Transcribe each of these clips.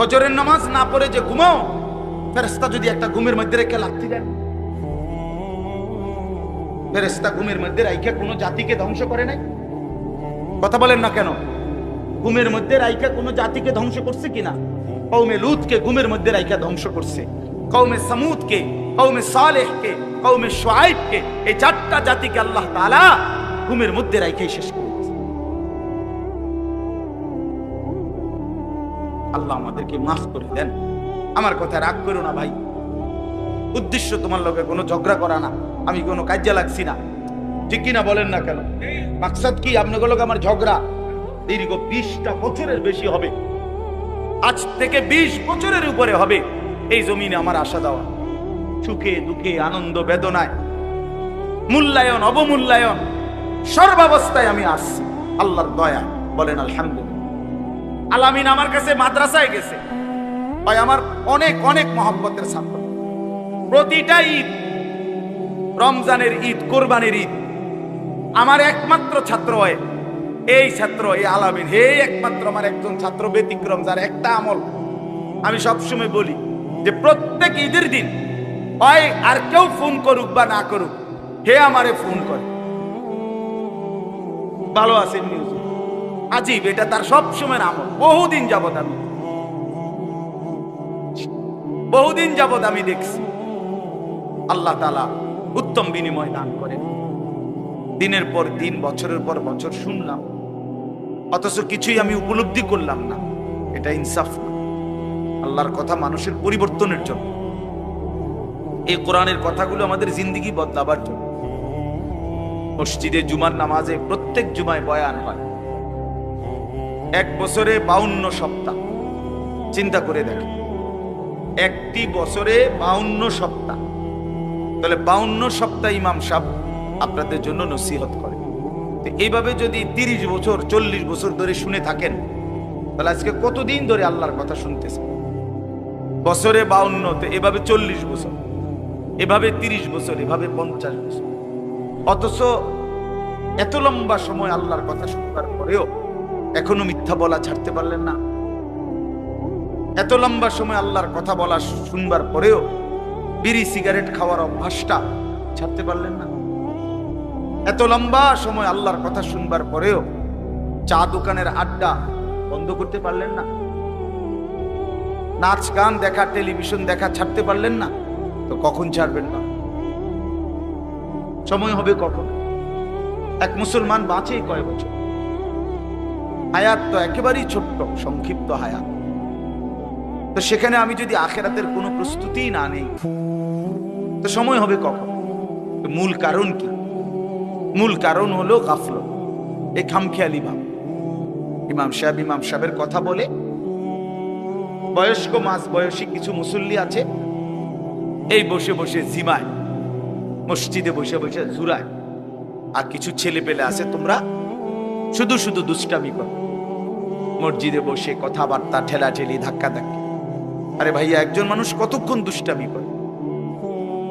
ফজরের নামাজ না পড়ে যে ঘুমাও ফেরেস্তা যদি একটা ঘুমের মধ্যে রেখে লাথি দেন ফেরেস্তা ঘুমের মধ্যে রাইখা কোনো জাতিকে ধ্বংস করে নাই? কথা বলেন না কেন? ঘুমের মধ্যে রাইখা কোনো জাতিকে ধ্বংস করছে কিনা? কৌমে লুতকে ঘুমের মধ্যে রাইখা ধ্বংস করছে। কৌমে সামুদকে কৌমে সালেহকে কৌমে সোয়াইবকে, এই চারটা জাতিকে আল্লাহ তাআলা ঘুমের মধ্যে রাইখাই শেষ করে আল্লাহ আমাদেরকে মাফ করে দেন। আমার কথা রাগ করো না ভাই। উদ্দেশ্য তোমার লোকে কোনো ঝগড়া করা না। আমি কোনো কাজে লাগছি না। ঠিক কিনা বলেন না কেন? মাকসাদ কি? আপনাগুলোকে আমার ঝগড়া? দীর্ঘ বিশটা বছরের বেশি হবে। আজ থেকে বিশ বছরের উপরে হবে। এই জমিনে আমার আশা দেওয়া। সুখে দুঃখে আনন্দ বেদনায়। মূল্যায়ন, অবমূল্যায়ন। সর্বাবস্থায় আমি আসছি আল্লাহর দয়া। বলেন আলহামদুলিল্লাহ। আলামিন আমার কাছে মাদ্রাসায় গেছে। ভাই, আমার অনেক অনেক মহব্বতের ছাত্র। প্রতিটা ঈদ, রমজানের ঈদ, কোরবানির ঈদ, আমার একমাত্র ছাত্র হয়। এই ছাত্র, এই আলামিন, হে একমাত্র আমার একজন ছাত্র ব্যতিক্রম, যার একটা আমল আমি সবসময় বলি যে প্রত্যেক ঈদের দিন হয় আর কেউ ফোন করুক বা না করুক, হে আমারে ফোন করে। ভালো আছেন নিউজ। আজীব, এটা তার সব সময় আমল। বহুদিন যাবৎ আমি। বহুদিন যাবৎ আমি দেখছি। আল্লাহ তালা উত্তম বিনিময় দান করেন। দিনের পর দিন, বছরের পর বছর শুনলাম। অথচ কিছুই আমি উপলব্ধি করলাম না। এটা ইনসাফ আল্লাহর কথা মানুষের পরিবর্তনের জন্য। এই কোরআনের কথাগুলো আমাদের জিন্দিগি বদলাবার জন্য। মসজিদে জুমার নামাজে প্রত্যেক জুমায় বয়ান হয়। এক বছরে বাউন্ন সপ্তাহ। চিন্তা করে দেখেন। একটি বছরে বাউন্ন সপ্তাহ। তাহলে বাউন্ন সপ্তাহ ইমাম সাহ আপনাদের জন্য নসিহত করে। তো এইভাবে যদি তিরিশ বছর, চল্লিশ বছর ধরে শুনে থাকেন, তাহলে আজকে কতদিন ধরে আল্লাহর কথা শুনতেছে বছরে বাউন্ন এভাবে চল্লিশ বছর, এভাবে তিরিশ বছর, এভাবে পঞ্চাশ বছর। অথচ এত লম্বা সময় আল্লাহর কথা শুনবার পরেও এখনও মিথ্যা বলা ছাড়তে পারলেন না। এত লম্বা সময় আল্লাহর কথা বলা শুনবার পরেও বিড়ি, সিগারেট খাওয়ার অভ্যাসটা ছাড়তে পারলেন না। এত লম্বা সময় আল্লাহর কথা শুনবার পরেও চা দোকানের আড্ডা বন্ধ করতে পারলেন না। নাচ, গান দেখা, টেলিভিশন দেখা ছাড়তে পারলেন না। তো কখন ছাড়বেন না? সময় হবে কখন? এক মুসলমান বাঁচে কয় বছর? হায়াত তো একেবারেই ছোট্ট, সংক্ষিপ্ত হায়াত। তো সেখানে আমি যদি আখেরাতের কোনো প্রস্তুতি না নেই, তো সময় হবে কখন? মূল কারণ কি? মূল কারণ হলো গাফল এই খামখেয়ালি ভাব। ইমাম সাহেব ইমাম সাহেবের কথা বলে, বয়স্ক মাস বয়সী কিছু মুসল্লি আছে, এই বসে বসে জিমায়, মসজিদে বসে বসে জুরায় আর কিছু ছেলে পেলে আছে তোমরা, শুধু শুধু দুষ্টামি করো। মসজিদে বসে কথাবার্তা ঠেলা ঠেলি ধাক্কা ধাক্কি আরে ভাইয়া, একজন মানুষ কতক্ষণ দুষ্টামি করে?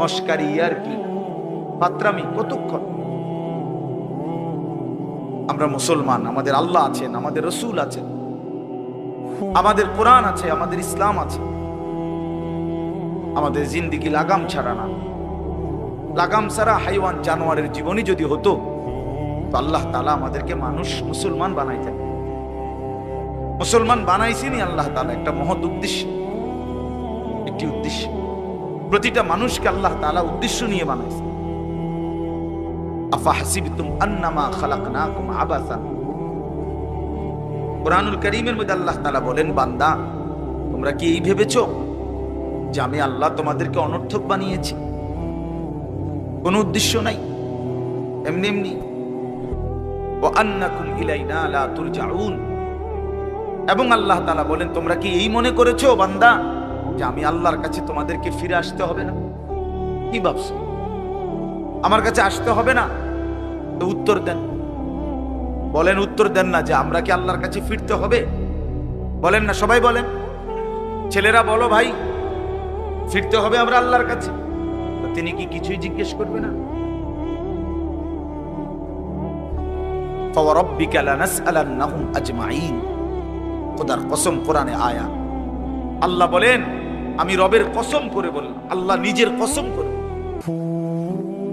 মস্কারি ইয়ার কি পাত্রামি কতক্ষণ? আমরা মুসলমান, আমাদের আল্লাহ আছেন, আমাদের রসুল আছেন। আমাদের কোরআন আছে, আমাদের ইসলাম আছে। আমাদের জিন্দিগি লাগাম ছাড়া না। লাগাম ছাড়া হাইওয়ান জানোয়ারের জীবনই যদি হতো, তো আল্লাহ তালা আমাদেরকে মানুষ মুসলমান বানাইতেন। মুসলমান বানাইছেনি আল্লাহ তালা একটা মহৎ উদ্দেশ্য। একটি উদ্দেশ্য। প্রতিটা মানুষকে আল্লাহ তালা উদ্দেশ্য নিয়ে বানাইছে মধ্যে আল্লাহ তালা বলেন, বান্দা, তোমরা কি এই ভেবেছ যে আমি আল্লাহ তোমাদেরকে অনর্থক বানিয়েছি? উদ্দেশ্য নাই। এমনি এমনি ও এবং আল্লাহ তাআলা বলেন তোমরা কি এই মনে করেছো বান্দা যে আমি আল্লাহর কাছে তোমাদেরকে ফিরে আসতে হবে না কি ভাবছো আমার কাছে আসতে হবে না তো উত্তর দেন বলেন উত্তর দেন না যে আমরা কি আল্লাহর কাছে ফিরতে হবে বলেন না সবাই বলেন ছেলেরা বলো ভাই ফিরতে হবে আমরা আল্লাহর কাছে তো তিনি কি কিছুই জিজ্ঞেস করবে না فوربك لنسألنهم أجمعين খোদার কসম কোরআনে আয়া। আল্লাহ বলেন, আমি রবের কসম করে বললাম আল্লাহ নিজের কসম করে।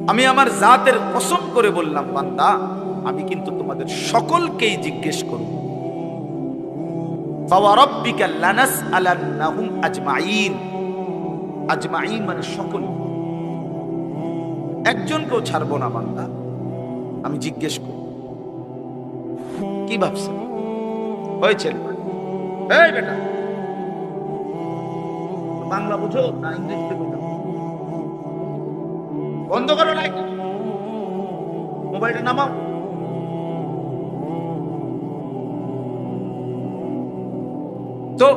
আমি আমার জাতের কসম করে বললাম, বান্দা, আমি কিন্তু তোমাদের সকলকেই জিজ্ঞেস করব। ফাওয়ারাব্বিকা লানাস আজমাইন। আজমাইন মানে সকল। একজনকেও ছাড়বো না, বান্দা, আমি জিজ্ঞেস করব। কি ভাবছেন? হয়েছে? এই বেটা। বাংলা বুঝো না ইংরেজিতে বুঝো। বন্ধ করো মোবাইলটা নামাও। তো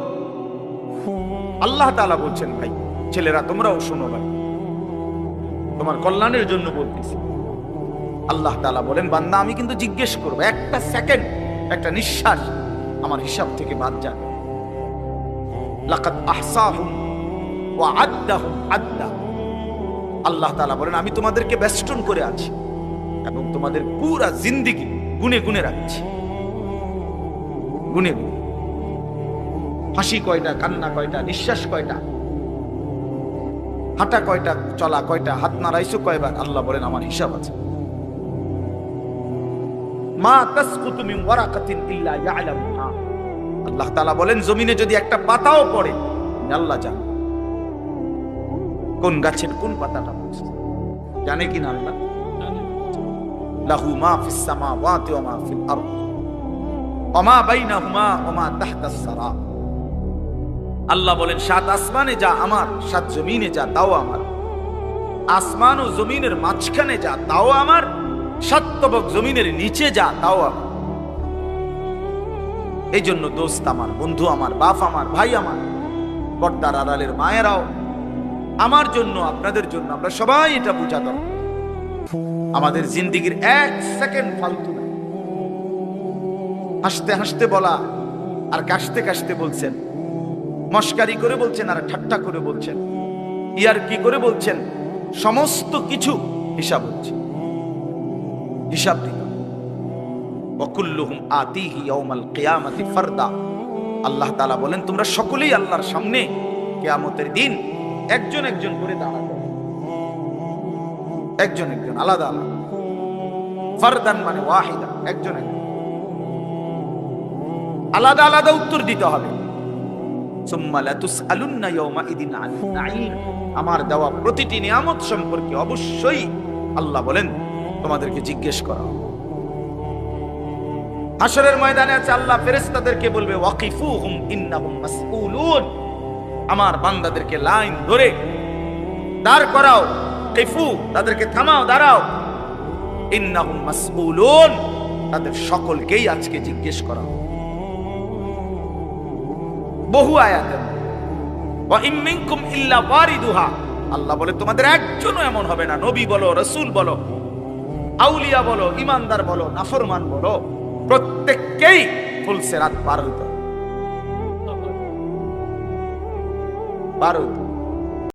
আল্লাহ তাআলা বলছেন ভাই ছেলেরা তোমরাও শোনো ভাই। তোমার কল্যাণের জন্য বলতেছি। আল্লাহ তাআলা বলেন বান্দা আমি কিন্তু জিজ্ঞেস করব একটা সেকেন্ড একটা নিঃশ্বাস আমার হিসাব থেকে বাদ যাবে আদ্দা। আল্লাহ তাআলা বলেন, আমি তোমাদেরকে বেষ্টন করে আছি এবং তোমাদের পুরা জিন্দিগি গুনে গুনে রাখছি। গুনে গুনে। হাসি কয়টা, কান্না কয়টা, নিঃশ্বাস কয়টা, হাঁটা কয়টা, চলা কয়টা, হাত নাড়াইছো কয়বার, আল্লাহ বলেন, আমার হিসাব আছে। মা তাসকুতু মিন ওয়ারাকাতিন ইল্লা ইয়ালামুহা আল্লাহ তাআলা বলেন, জমিনে যদি একটা পাতাও পড়ে আল্লাহ জানে কোন গাছের কোন পাতাটা পড়ছে? জানে কি না আল্লাহ? আল্লাহ বলেন, সাত আসমানে যা আমার, সাত জমিনে যা, তাও আমার। আসমান ও জমিনের মাঝখানে যা, তাও আমার। সাতবক জমিনের নিচে যা, তাও আমার। এই জন্য দোস্ত আমার, বন্ধু আমার, বাপ আমার, ভাই আমার পর্দার আড়ালের মায়েরাও, আমার জন্য, আপনাদের জন্য আমরা সবাই এটা বোঝা দরকার আমাদের জিন্দিগির এক সেকেন্ড ফালতু না হাসতে হাসতে বলা আর কাশতে কাশতে বলছেন। মস্কারি করে বলছেন আর ঠাট্টা করে বলছেন। ইয়ার কি করে বলছেন, সমস্ত কিছু হিসাব হচ্ছে। হিসাব দিতে ওয়াকুল্লুহুম আতিহি ইয়াউমাল ফারদা। আল্লাহ তাআলা বলেন, তোমরা সকলেই আল্লাহর সামনে কিয়ামতের দিন একজন একজন করে দাঁড়াবে। একজন একজন, আলাদা আলাদা। ফারদান মানে ওয়াহিদা, একজন একজন। আলাদা আলাদা উত্তর দিতে হবে। আমার দেওয়া প্রতিটি নিয়ামত সম্পর্কে অবশ্যই আল্লাহ বলেন, তোমাদেরকে জিজ্ঞেস করা। হাসরের ময়দানে আছে আল্লাহ, ফেরেশতাদেরকে বলবে, ওয়াকিফুহুম, ইন্নাহুম মাসউলুন। আমার বান্দাদেরকে লাইন ধরে দাঁড় করাও, কিফু, তাদেরকে থামাও, দাঁড়াও। ইন্নাহুম মাসউলুন, তাদের সকলকেই আজকে জিজ্ঞেস করা বহু আয়াত ওয়া ইম মিনকুম ইল্লা ওয়ারিদুহা। আল্লাহ বলে, তোমাদের একজনও এমন হবে না। নবী বলো, রসুল বলো, আউলিয়া বলো, ইমানদার বলো, নাফরমান বলো। প্রত্যেককেই ফুলসেরাত পার হইতে। পার হইতে।